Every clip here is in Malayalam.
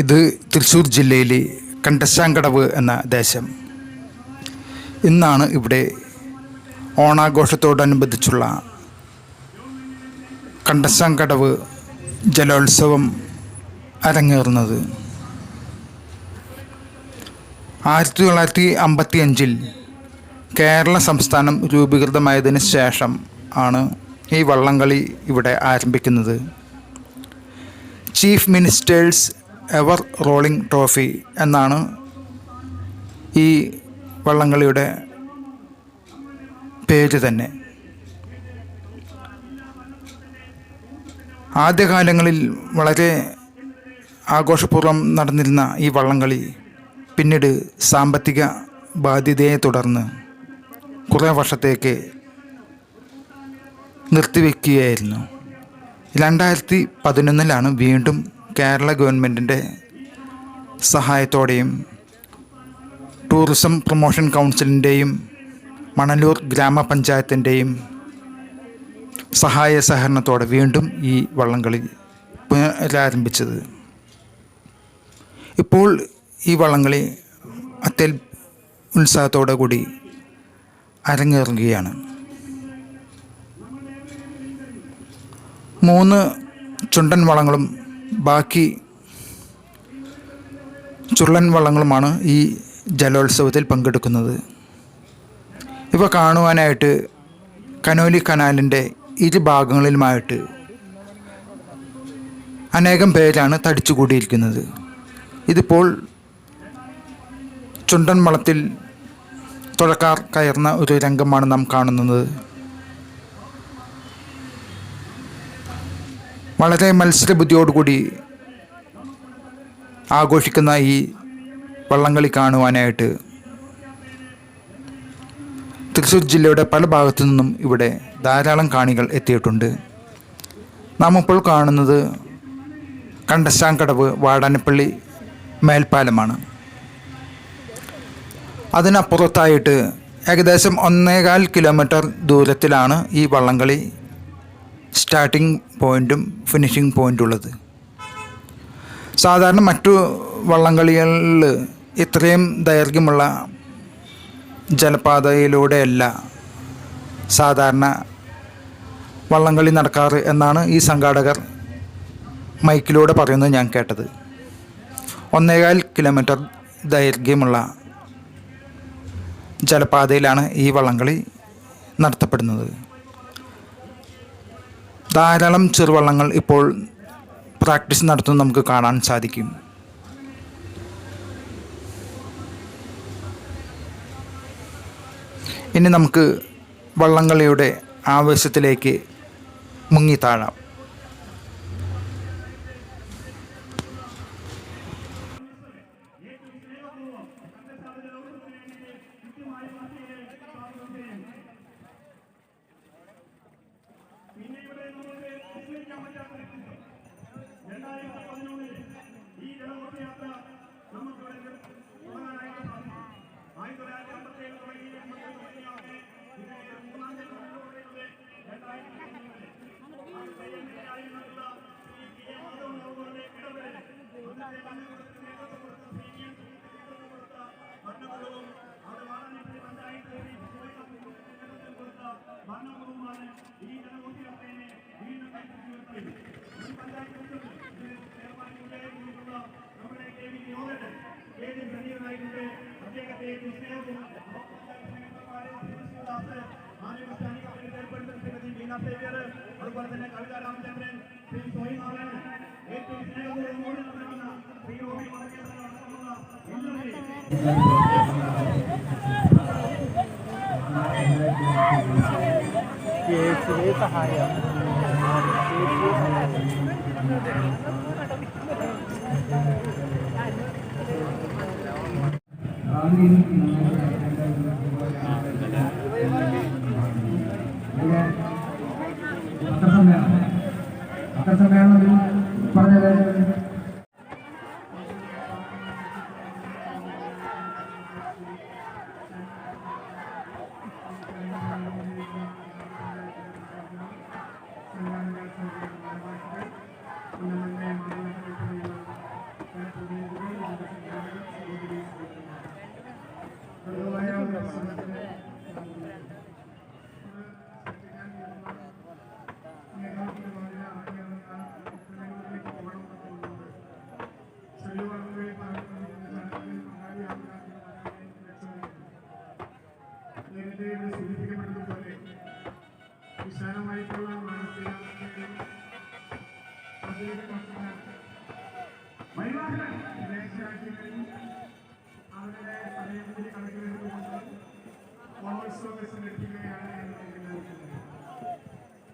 ഇത് തൃശ്ശൂർ ജില്ലയിലെ കണ്ടശാങ്കടവ് എന്ന ദേശം. ഇന്നാണ് ഇവിടെ ഓണാഘോഷത്തോടനുബന്ധിച്ചുള്ള കണ്ടശാങ്കടവ് ജലോത്സവം അരങ്ങേറുന്നത്. ആയിരത്തി തൊള്ളായിരത്തി അമ്പത്തി അഞ്ചിൽ കേരള സംസ്ഥാനം രൂപീകൃതമായതിന് ശേഷം ആണ് ഈ വള്ളംകളി ഇവിടെ ആരംഭിക്കുന്നത്. Chief minister's ever rolling trophy എന്നാണ് ഈ വള്ളംകളിയുടെ പേര് തന്നെ. ആദ്യകാലങ്ങളിൽ വളരെ ആഘോഷപൂർവം നടന്നിരുന്ന ഈ വള്ളംകളി പിന്നീട് സാമ്പത്തിക ബാധ്യതയെ തുടർന്ന് കുറേ വർഷത്തേക്ക് നിർത്തിവെക്കുകയായിരുന്നു. രണ്ടായിരത്തി പതിനൊന്നിലാണ് വീണ്ടും കേരള ഗവൺമെന്റിന്റെ സഹായത്തോടെയും ടൂറിസം പ്രൊമോഷൻ കൗൺസിലിന്റെയും മണലൂർ ഗ്രാമപഞ്ചായത്തിന്റെയും സഹായ സഹകരണത്തോടെ വീണ്ടും ഈ വള്ളംകളി പുനരാരംഭിച്ചത്. ഇപ്പോൾ ഈ വള്ളംകളി അത്യൽ ഉത്സാഹത്തോടു കൂടി അരങ്ങേറുകയാണ്. മൂന്ന് ചുണ്ടൻ വള്ളങ്ങളും ബാക്കി ചുരുളൻ വള്ളങ്ങളുമാണ് ഈ ജലോത്സവത്തിൽ പങ്കെടുക്കുന്നത്. ഇവ കാണുവാനായിട്ട് കനോലി കനാലിന്റെ ഇരു ഭാഗങ്ങളിലുമായിട്ട് അനേകം പേരാണ് തടിച്ചുകൂടിയിരിക്കുന്നത്. ഇതിപ്പോൾ ചുണ്ടൻ വള്ളത്തിൽ തുഴക്കാർ കയറുന്ന ഒരു രംഗമാണ് നാം കാണുന്നത്. വളരെ മത്സരബുദ്ധിയോടുകൂടി ആഘോഷിക്കുന്ന ഈ വള്ളംകളി കാണുവാനായിട്ട് തൃശ്ശൂർ ജില്ലയുടെ പല ഭാഗത്തു നിന്നും ഇവിടെ ധാരാളം കാണികൾ എത്തിയിട്ടുണ്ട്. നാം ഇപ്പോൾ കാണുന്നത് കണ്ടശാങ്കടവ് വാടാനപ്പള്ളി മേൽപ്പാലമാണ്. അതിനപ്പുറത്തായിട്ട് ഏകദേശം ഒന്നേകാൽ കിലോമീറ്റർ ദൂരത്തിലാണ് ഈ വള്ളംകളി സ്റ്റാർട്ടിംഗ് പോയിന്റും ഫിനിഷിംഗ് പോയിന്റും ഉള്ളത് സാധാരണ മറ്റു വള്ളംകളികളിൽ ഇത്രയും ദൈർഘ്യമുള്ള ജലപാതയിലൂടെയല്ല സാധാരണ വള്ളംകളി നടക്കാറ് എന്നാണ് ഈ സംഘാടകർ മൈക്കിലൂടെ പറയുന്നത് ഞാൻ കേട്ടത്. ഒന്നേകാൽ കിലോമീറ്റർ ദൈർഘ്യമുള്ള ജലപാതയിലാണ് ഈ വള്ളംകളി നടത്തപ്പെടുന്നത്. ധാരാളം ചെറുവള്ളങ്ങൾ ഇപ്പോൾ പ്രാക്ടീസ് നടത്തുന്നത് നമുക്ക് കാണാൻ സാധിക്കും. ഇനി നമുക്ക് വള്ളംകളിയുടെ ആവേശത്തിലേക്ക് മുങ്ങിത്താഴാം അതുപോലെ തന്നെ കവിത രാമചന്ദ്രൻ ശ്രീ സോയി നാരായണൻ ഏറ്റവും സ്നേഹപൂർവ്വം നടത്തുന്ന ശ്രീ രോഹി മടക്കേന്ദ്രൻ അടക്കമുള്ള എല്ലാവരെയും കേസിലെ സഹായം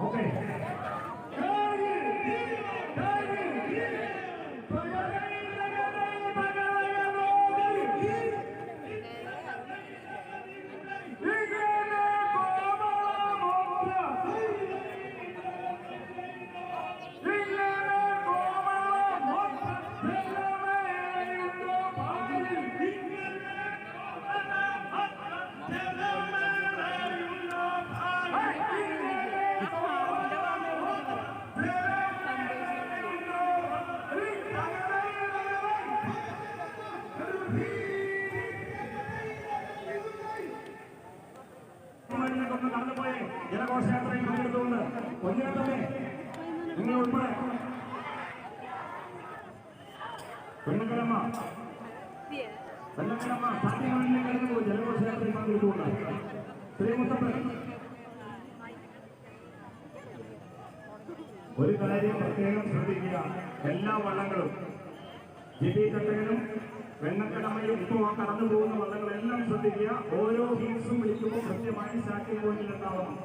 Okay. ഒരു കാര്യം പ്രത്യേകം ശ്രദ്ധിക്കുക. എല്ലാ വള്ളങ്ങളും ജിബിക്കട്ടയിലും വെണ്ണക്കടമയും ഇപ്പോൾ കടന്നു പോകുന്ന വള്ളങ്ങളെല്ലാം ശ്രദ്ധിക്കുക. ഓരോ ഹീൽസും വിളിക്കുമ്പോൾ കൃത്യമായി സ്റ്റാർട്ടിംഗ് പോയിന്റിൽ ഉണ്ടാവണം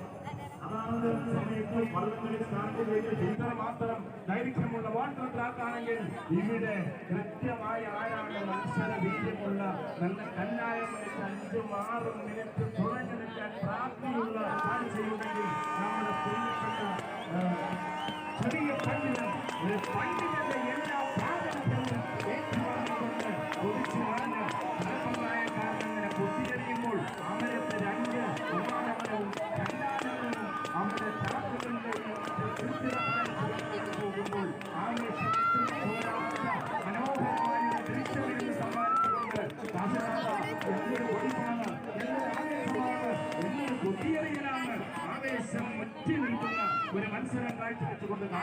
അതാണ് സമയത്ത് വള്ളങ്ങളിൽ സ്റ്റാർട്ട് ചെയ്ത് ഇത്ര മാത്രം ദൈർഘ്യമുള്ള വാട്ടർ ട്രാക്ക് ആണെങ്കിൽ ഇവിടെ കൃത്യമായി ആരാണ് മത്സര വീര്യമുള്ള നല്ല കല്ലായം അഞ്ചും ആറും മിനിറ്റ് തുറഞ്ഞു നിൽക്കാൻ പ്രാപ്തിയുള്ള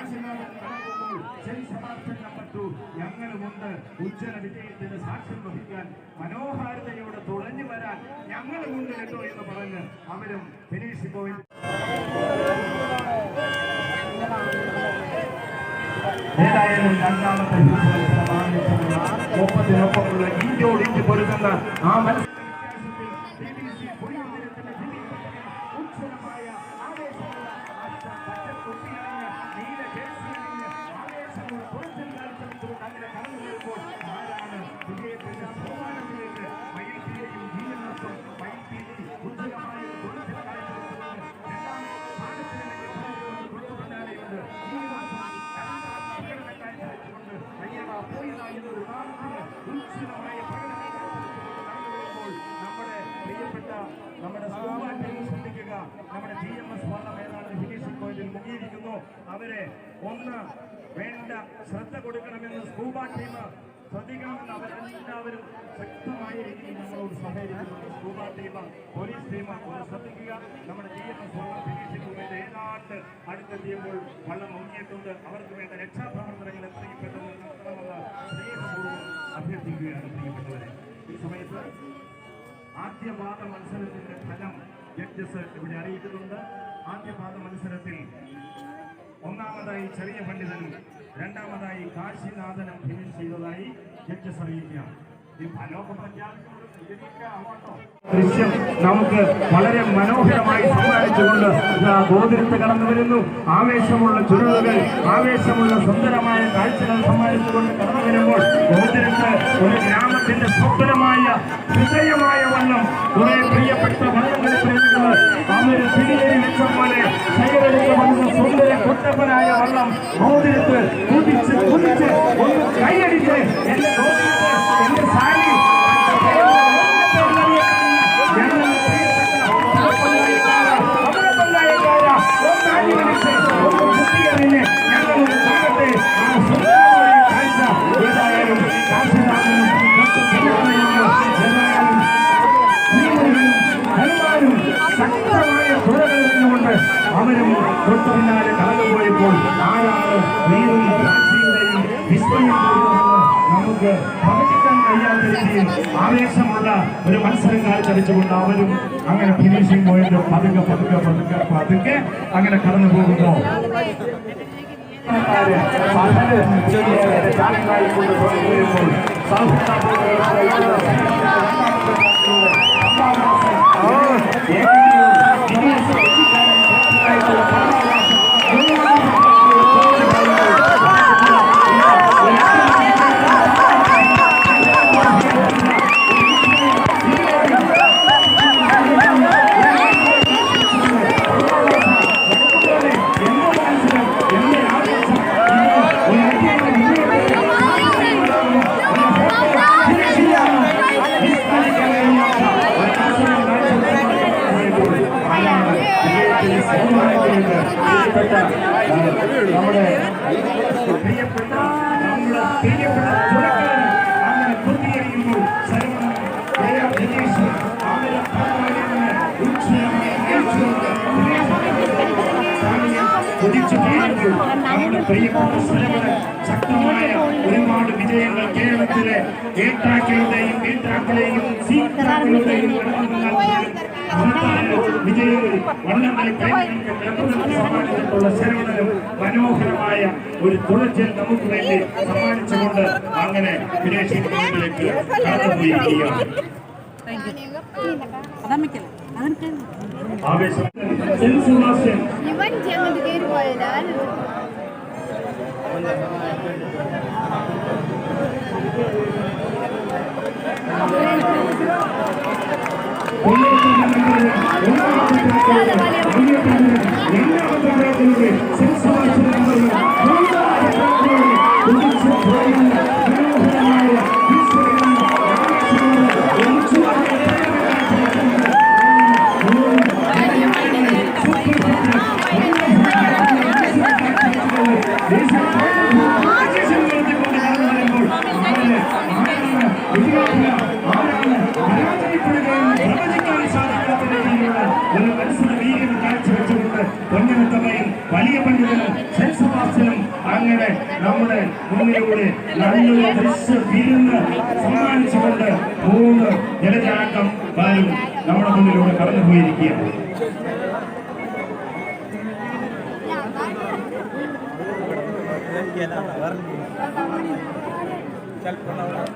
കാശിനാഥൻ കടക്കുമ്പോൾ ശരിസമാധാനപ്പെട്ടു ഞങ്ങളുമുണ്ട്. ഉജ്ജ്വല വിജയത്തിന് സാക്ഷ്യം വഹിക്കാൻ മനോഹാരിതയോടെ തുഴഞ്ഞു വരാൻ ഞങ്ങളുമുണ്ട് കേട്ടോ എന്ന് പറഞ്ഞ് അവരും ഫിനിഷ് പോയിന്റ് ഏതായാലും രണ്ടാമത്തെ ഒപ്പത്തിനൊപ്പമുള്ള ഇഞ്ചോടിച്ച് പൊരുതുന്ന ആ മത്സര നമ്മുടെ ശ്രദ്ധിക്കുക നമ്മുടെ ജി എം എസ് വള്ളം ഏതാണ്ട് ഫിനിഷിംഗ് പോയിന്റിൽ മുങ്ങിയിരിക്കുന്നു അവരെ ഒന്ന് വേണ്ട ശ്രദ്ധ കൊടുക്കണമെന്ന് സ്കൂബ ടീം ശ്രദ്ധിക്കണമെന്ന് അവരെല്ലാവരും ശക്തമായ രീതിയിൽ നമ്മളോട് സഹകരിക്കുന്നുണ്ട് സ്കൂബ ടീം പോലീസ് ടീം ഒന്ന് ശ്രദ്ധിക്കുക നമ്മുടെ ജി എം എസ് വള്ളം ഫിനിഷിംഗ് പോയിന്റ് ഏതാണ്ട് അടുത്തെത്തിയപ്പോൾ വള്ളം മുങ്ങിയിട്ടുണ്ട് അവർക്ക് വേണ്ട രക്ഷാപ്രവർത്തനങ്ങൾ എത്രയും പെട്ടെന്ന് സമയത്ത് ആദ്യപാദ മത്സരത്തിന്റെ ഫലം ജഡ്ജസ് ഇവിടെ അറിയിക്കുന്നുണ്ട്. ആദ്യപാദ മത്സരത്തിൽ ഒന്നാമതായി ചെറിയ പണ്ഡിതനും രണ്ടാമതായി കാശിനാഥനും ഫിനിഷ് ചെയ്തതായി ജഡ്ജസ് അറിയിക്കുക ഈ ഫലമൊക്കെ പ്രഖ്യാപിക്കുന്നത് ദൃശ്യം നമുക്ക് വളരെ മനോഹരമായി സമ്മാനിച്ചുകൊണ്ട് ഗോതിരത്ത് കടന്നു വരുന്നു. ആവേശമുള്ള ചുരുളുകൾ ആവേശമുള്ള സുന്ദരമായ കാഴ്ചകൾ സമ്മാനിച്ചുകൊണ്ട് കടന്നു വരുമ്പോൾ ഗോതിരത്ത് ഒരു ഗ്രാമത്തിന്റെ സ്വപ്നമായ ഹൃദയമായ വണ്ണം കുറെ പ്രിയപ്പെട്ട വള്ളംകളി പ്രേമികൾ അവർ പിടിയേറി വെച്ച പോലെ ശേഖരിച്ചു വന്ന സുന്ദര കുട്ടപ്പനായ വള്ളം ഗോതിരത്ത് കുതിച്ച് കുതിച്ച് കൈയടിച്ച് എന്റെ ഗോതിരത്ത് എന്റെ സാരി ഒരു മത്സരം കാഴ്ചവെച്ചുകൊണ്ട് അവരും അങ്ങനെ ഫിനിഷിംഗ് പോയിന്റ് പതുക്കെ പതുക്കെ പതുക്കെ പതുക്കെ അങ്ങനെ കടന്നു പോകുന്നു. നമ്മുടെ ശക്തമായ ഒരുപാട് വിജയങ്ങൾ കേരളത്തിലെ ഏട്ടാക്കളുടെയും വീട്ടാക്കളെയും സീറ്റാക്കളുടെയും വിജയങ്ങൾ വള്ളംകളി സമ്മാനിച്ചിട്ടുള്ള ശരവണനും മനോഹരമായ ഒരു തുളച്ചൽ നമുക്ക് വേണ്ടി സമ്മാനിച്ചുകൊണ്ട് അങ്ങനെ വിദേശ ടീമിലേക്ക് കടന്നുപോയിരിക്കുകയാണ്. ആവേശം. സെബാസ്റ്റ്യൻ ഇവൻ അങ്ങോട്ട് കയറി പോയാൽ என்ன മുന്നിലൂടെ നല്ലൊരു ദൃശ്യ വിരുന്ന് സമ്മാനിച്ചുകൊണ്ട് മൂന്ന് ജലചാട്ടം ബാലും നമ്മുടെ മുന്നിലൂടെ കടന്നുപോയിരിക്കുകയാണ്. ചിലപ്പോൾ